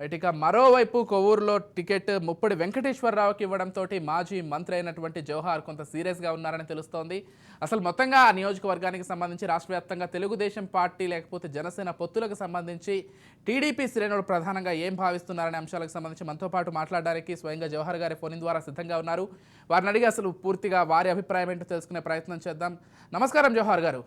ఇక మరోవైపు కొవ్వూరులో టికెట్ ముప్పటి వెంకటేశ్వరరావుకి ఇవ్వడంతో మాజీ మంత్రి అయినటువంటి జవహర్ కొంత సీరియస్గా ఉన్నారని తెలుస్తోంది. అసలు మొత్తంగా ఆ నియోజకవర్గానికి సంబంధించి రాష్ట్రవ్యాప్తంగా తెలుగుదేశం పార్టీ లేకపోతే జనసేన పొత్తులకు సంబంధించి టీడీపీ శ్రేణులు ప్రధానంగా ఏం భావిస్తున్నారనే అంశాలకు సంబంధించి మనతో పాటు మాట్లాడడానికి స్వయంగా జవహర్ గారి ఫోన్ ద్వారా సిద్ధంగా ఉన్నారు. వారిని అడిగి అసలు పూర్తిగా వారి అభిప్రాయం ఏంటో తెలుసుకునే ప్రయత్నం చేద్దాం. నమస్కారం జవహర్ గారు.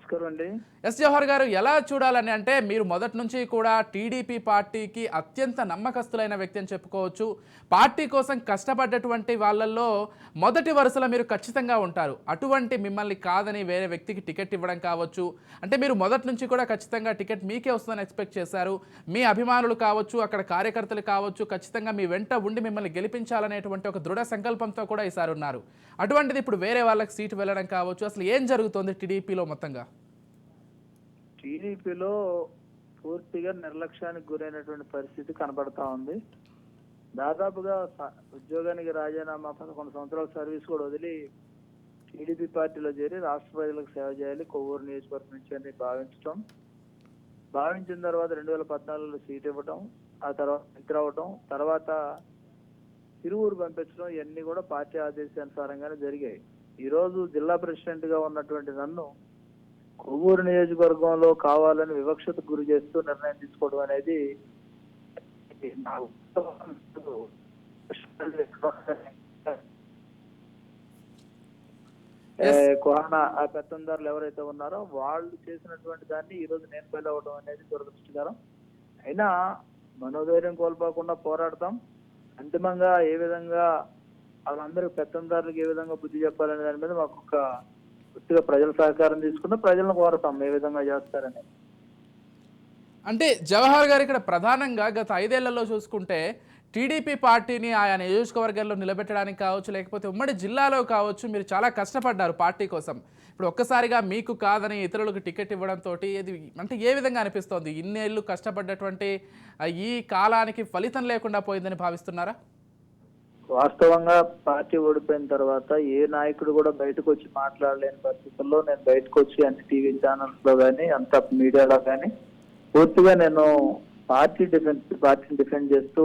నమస్కారం అండి. ఎస్ జవహర్ గారు ఎలా చూడాలని అంటే మీరు మొదటి నుంచి కూడా టీడీపీ పార్టీకి అత్యంత నమ్మకస్తులైన వ్యక్తి అని చెప్పుకోవచ్చు. పార్టీ కోసం కష్టపడ్డటువంటి వాళ్ళల్లో మొదటి వరుసలో మీరు ఖచ్చితంగా ఉంటారు. అటువంటి మిమ్మల్ని కాదని వేరే వ్యక్తికి టికెట్ ఇవ్వడం కావచ్చు. అంటే మీరు మొదటి నుంచి కూడా ఖచ్చితంగా టికెట్ మీకే వస్తుందని ఎక్స్పెక్ట్ చేశారు. మీ అభిమానులు కావచ్చు అక్కడ కార్యకర్తలు కావచ్చు ఖచ్చితంగా మీ వెంట ఉండి మిమ్మల్ని గెలిపించాలనేటువంటి ఒక దృఢ సంకల్పంతో కూడా ఈసారి ఉన్నారు. అటువంటిది ఇప్పుడు వేరే వాళ్ళకి సీటు వెళ్ళడం కావచ్చు. అసలు ఏం జరుగుతోంది టీడీపీలో మొత్తంగా? టీడీపీలో పూర్తిగా నిర్లక్ష్యానికి గురైనటువంటి పరిస్థితి కనబడతా ఉంది. దాదాపుగా ఉద్యోగానికి రాజీనామా పదకొండు సంవత్సరాల సర్వీస్ కూడా వదిలి టీడీపీ పార్టీలో చేరి రాష్ట్ర ప్రజలకు సేవ చేయాలి కొవ్వూరు నియోజకవర్గం నుంచి అని భావించడం భావించిన తర్వాత రెండు వేల పద్నాలుగులో సీట్ ఇవ్వటం ఆ తర్వాత మంత్రి అవ్వటం తర్వాత తిరువురు పంపించడం ఇవన్నీ కూడా పార్టీ ఆదేశానుసారంగానే జరిగాయి. ఈరోజు జిల్లా ప్రెసిడెంట్గా ఉన్నటువంటి నన్ను కొవ్వూరు నియోజకవర్గంలో కావాలని వివక్షతకు గురి చేస్తూ నిర్ణయం తీసుకోవడం అనేది కుహానా ఆ పెత్తందారులు ఎవరైతే ఉన్నారో వాళ్ళు చేసినటువంటి దాన్ని ఈ రోజు నేను ఫెయిల్ అవ్వడం అనేది దురదృష్టకరం. అయినా మనోధైర్యం కోల్పోకుండా పోరాడతాం. అంతిమంగా ఏ విధంగా వాళ్ళందరికీ పెత్తందారులకు ఏ విధంగా బుద్ధి చెప్పాలనే దాని మీద మాకు ఒక పూర్తిగా ప్రజల సహకారం తీసుకుంటే ప్రజలను కోరతాం ఏ విధంగా చేస్తారని. అంటే జవహర్ గారు ఇక్కడ ప్రధానంగా గత ఐదేళ్ళలో చూసుకుంటే టీడీపీ పార్టీని ఆయా నియోజకవర్గాల్లో నిలబెట్టడానికి కావచ్చు లేకపోతే ఉమ్మడి జిల్లాలో కావచ్చు మీరు చాలా కష్టపడ్డారు పార్టీ కోసం. ఇప్పుడు ఒక్కసారిగా మీకు కాదని ఇతరులకు టికెట్ ఇవ్వడంతో ఇది అంటే ఏ విధంగా అనిపిస్తోంది? ఇన్నేళ్ళు కష్టపడ్డటువంటి ఈ కాలానికి ఫలితం లేకుండా పోయిందని భావిస్తున్నారా? వాస్తవంగా పార్టీ ఓడిపోయిన తర్వాత ఏ నాయకుడు కూడా బయటకు వచ్చి మాట్లాడలేని పరిస్థితుల్లో నేను బయటకు వచ్చి అన్ని టీవీ ఛానల్స్లో కానీ అంత మీడియాలో కానీ పూర్తిగా నేను పార్టీ డిఫెన్స్ పార్టీని డిఫెండ్ చేస్తూ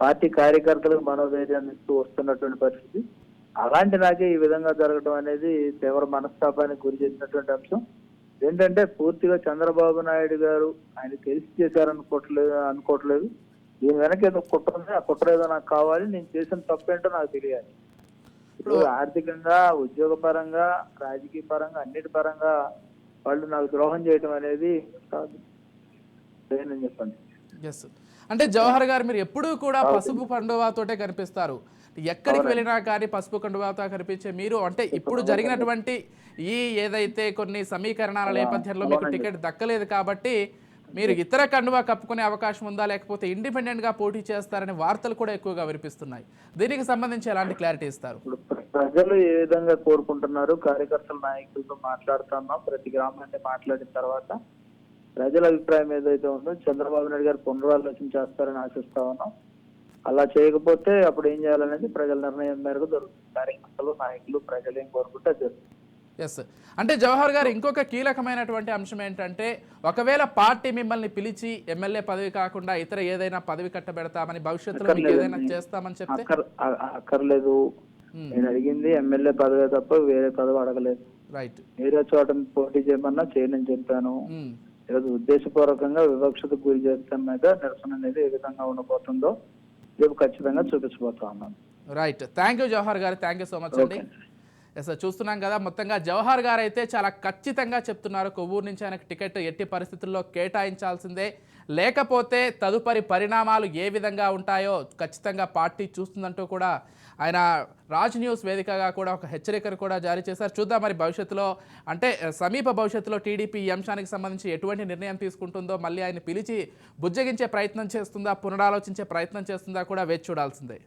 పార్టీ కార్యకర్తలకు మనోధైర్యాన్ని ఇస్తూ వస్తున్నటువంటి పరిస్థితి. అలాంటి నాకే ఈ విధంగా జరగడం అనేది తీవ్ర మనస్తాపానికి గురి చేసినటువంటి అంశం. ఏంటంటే పూర్తిగా చంద్రబాబు నాయుడు గారు ఆయన తెలిసి చేశారనుకోవట్లేదు అనుకోవట్లేదు. దీని వెనక ఏదో కుట్ర ఉంది ఆ కుట్ర ఏదో నాకు కావాలి నేను చేసిన తప్పేంటో నాకు తెలియాలి. ఇప్పుడు ఆర్థికంగా ఉద్యోగ పరంగా రాజకీయ పరంగా అన్నిటి పరంగా వాళ్ళు నాకు ద్రోహం చేయడం అనేది కాదు. నేను చెప్పండి. ఎస్ అంటే జవహర్ గారు మీరు ఎప్పుడూ కూడా పసుపు కండువాతోటే కనిపిస్తారు. ఎక్కడికి వెళ్ళినా కానీ పసుపు కండువాతో కనిపించే మీరు అంటే ఇప్పుడు జరిగినటువంటి ఈ ఏదైతే కొన్ని సమీకరణాల నేపథ్యంలో మీకు టికెట్ దక్కలేదు కాబట్టి మీరు ఇతర కండువా కప్పుకునే అవకాశం ఉందా? లేకపోతే ఇండిపెండెంట్గా పోటీ చేస్తారనే వార్తలు కూడా ఎక్కువగా వినిపిస్తున్నాయి. దీనికి సంబంధించి ఎలాంటి క్లారిటీ ఇస్తారు? ఇప్పుడు ప్రజలు ఏ విధంగా కోరుకుంటున్నారు? కార్యకర్తల నాయకులతో మాట్లాడుతున్నాం ప్రతి గ్రామాన్ని మాట్లాడిన తర్వాత ప్రజల అభిప్రాయం ఏదైతే ఉందో చంద్రబాబు నాయుడు గారు పునరాలోచన చేస్తారని ఆశిస్తా ఉన్నాం. అలా చేయకపోతే అప్పుడు ఏం చేయాలనేది ప్రజల నిర్ణయం మేరకు జరుగుతుంది. కార్యకర్తలు నాయకులు ప్రజలు ఏం కోరుకుంటే జరుగుతుంది. ఎస్ అంటే జవహర్ గారు ఇంకొక కీలకమైనటువంటి అంశం ఏంటంటే ఒకవేళ పార్టీ మిమ్మల్ని పిలిచి ఎమ్మెల్యే పదవి కాకుండా ఇతర ఏదైనా పదవి కట్టబెడతామని భవిష్యత్తులో మీకు ఏదైనా చేస్తామని చెప్తే? అక్కర్లేదు. నేను అడిగింది ఎమ్మెల్యే పదవే తప్ప వేరే పదవి అడగలేదు. రైట్ వేరే చోట పోటీ చేయమన్నా చేయనని చెప్పాను. ఈరోజు ఉద్దేశపూర్వకంగా వివక్షతకు గురి చేస్తాం మీద నిరసన అనేది ఏ విధంగా ఉండబోతుందో రేపు ఖచ్చితంగా చూపించబోతా ఉన్నాను. Right thank you Jawahar garu. Thank you so much అండి. ఎస్ చూస్తున్నాం కదా మొత్తంగా జవహర్ గారు అయితే చాలా ఖచ్చితంగా చెప్తున్నారు. కొవ్వూరు నుంచి ఆయనకు టికెట్ ఎట్టి పరిస్థితుల్లో కేటాయించాల్సిందే. లేకపోతే తదుపరి పరిణామాలు ఏ విధంగా ఉంటాయో ఖచ్చితంగా పార్టీ చూస్తుందంటూ కూడా ఆయన రాజ్ న్యూస్ వేదికగా కూడా ఒక హెచ్చరికను కూడా జారీ చేశారు. చూద్దాం మరి భవిష్యత్తులో అంటే సమీప భవిష్యత్తులో టీడీపీ ఈ అంశానికి సంబంధించి ఎటువంటి నిర్ణయం తీసుకుంటుందో మళ్ళీ ఆయన పిలిచి బుజ్జగించే ప్రయత్నం చేస్తుందా పునరాలోచించే ప్రయత్నం చేస్తుందా కూడా వేచి చూడాల్సిందే.